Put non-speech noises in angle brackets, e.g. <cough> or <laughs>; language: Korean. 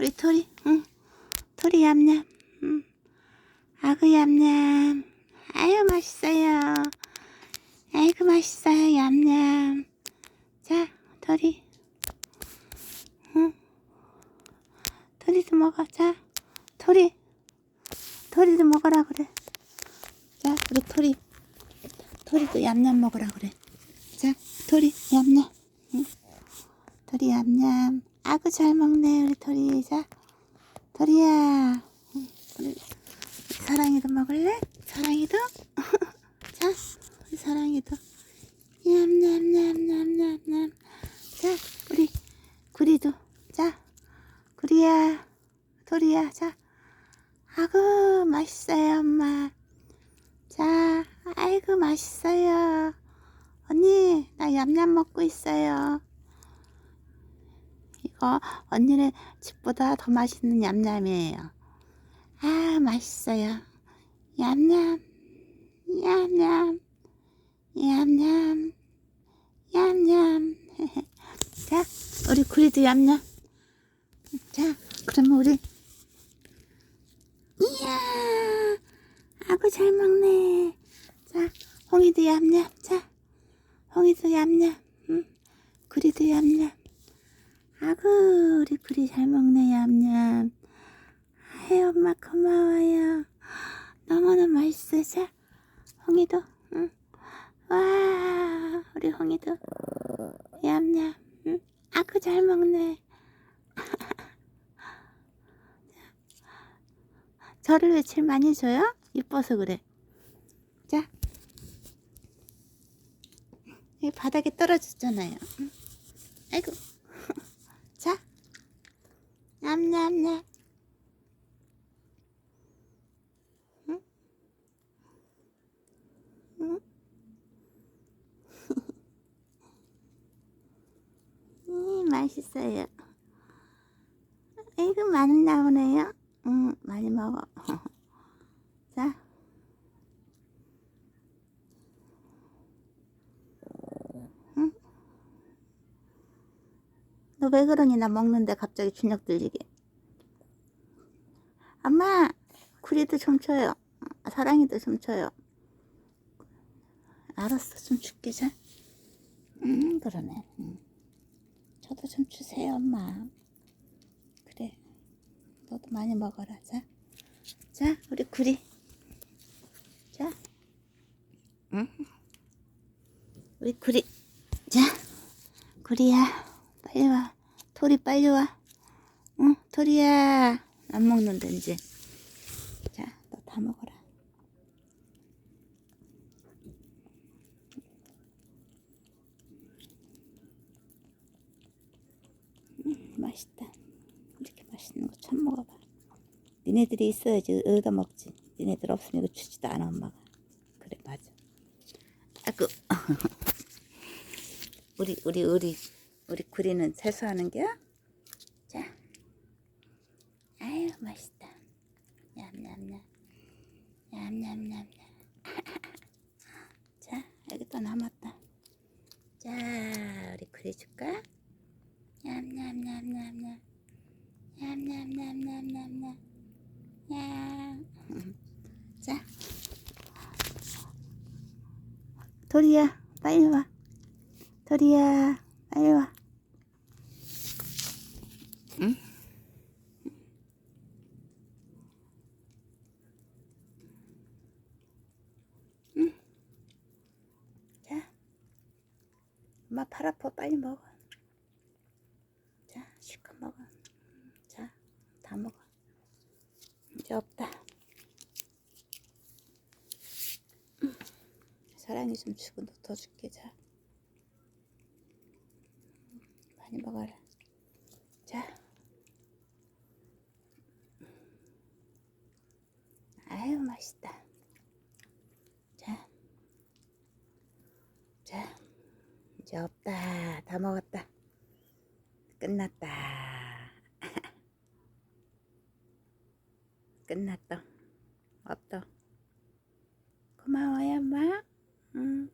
우리 토리, 응. 토리 얌얌, 응. 아구 얌얌. 아유, 맛있어요. 아이고, 맛있어요, 얌얌. 자, 토리. 응. 토리도 먹어, 자. 토리. 토리도 먹으라 그래. 자, 우리 토리. 토리도 얌얌 먹으라 그래. 자, 토리, 얌얌. 응. 토리 얌얌. 아구 잘 먹네, 우리 토리. 자, 토리야. 응, 우리 사랑이도 먹을래? 사랑이도? <laughs> 자, 우리 사랑이도. 얌얌얌얌얌얌. 자, 우리 구리도. 자, 구리야. 토리야, 자. 아구, 맛있어요, 엄마. 자, 아이고, 맛있어요. 언니, 나 얌얌 먹고 있어요. 이거 언니네 집보다 더 맛있는 얌얌이에요. 아, 맛있어요. 얌얌, 얌얌, 얌얌, 얌얌. <laughs> 자, 우리 구리도 얌얌. 자, 그러면 우리 이야, 아구 잘 먹네. 자, 홍이도 얌얌. 자, 홍이도 얌얌. 응? 구리도 얌얌. 아구, 우리 구리 잘 먹네, 얌얌. 아이, 엄마 고마워요. 너무나 맛있어. 자, 홍이도, 응. 와, 우리 홍이도. 얌얌. 응? 아구 잘 먹네. <laughs> 저를 왜 제일 많이 줘요? 이뻐서 그래. 자. 여기 바닥에 떨어졌잖아요. 응? 아이고. 자. 냠냠냠. 응? 응? <laughs> 음, 맛있어요. 아이고, 많이 나오네요. 응, 많이 먹어. <laughs> 자. 너 왜 그러니? 나 먹는데 갑자기 준혁 들리게. 엄마, 구리도 좀 줘요. 사랑이도 좀 줘요. 알았어, 좀 줄게, 자. 음, 그러네. 음. 저도 좀 주세요, 엄마. 그래. 너도 많이 먹어라. 자, 자, 우리 구리. 자, 응? 우리 구리. 자, 구리야, 빨리 와. 토리 빨리 와. 응, 토리야. 안 먹는다 이제. 자, 너 다 먹어라. 음, 맛있다. 이렇게 맛있는 거 처음 먹어봐. 니네들이 있어야지 얻어 먹지. 니네들 없으면 이거 주지도 않아 엄마가. 그래 맞아. 아그 <laughs> 우리 우리 우리 우리 구리는 세수하는 겨? 자, 아유 맛있다. 냠냠냠, 냠냠냠냠. 자 여기 또 남았다. 자 우리 구리 줄까? 냠냠냠냠냠. 냠냠냠냠냠냠. 야. 자. 도리야, 빨리 와. 도리야, 빨리 와. 응? 응. 자. 엄마 팔 아파, 빨리 먹어. 자, 실컷 먹어. 자, 다 먹어. 이제 없다. 음, 사랑이 좀 주고 너 더 줄게, 자. 많이 먹어라. 자. 아유, 맛있다. 자. 자. 이제 없다. 다 먹었다. 끝났다. <laughs> 끝났다. 없다. 고마워요, 엄마. 응.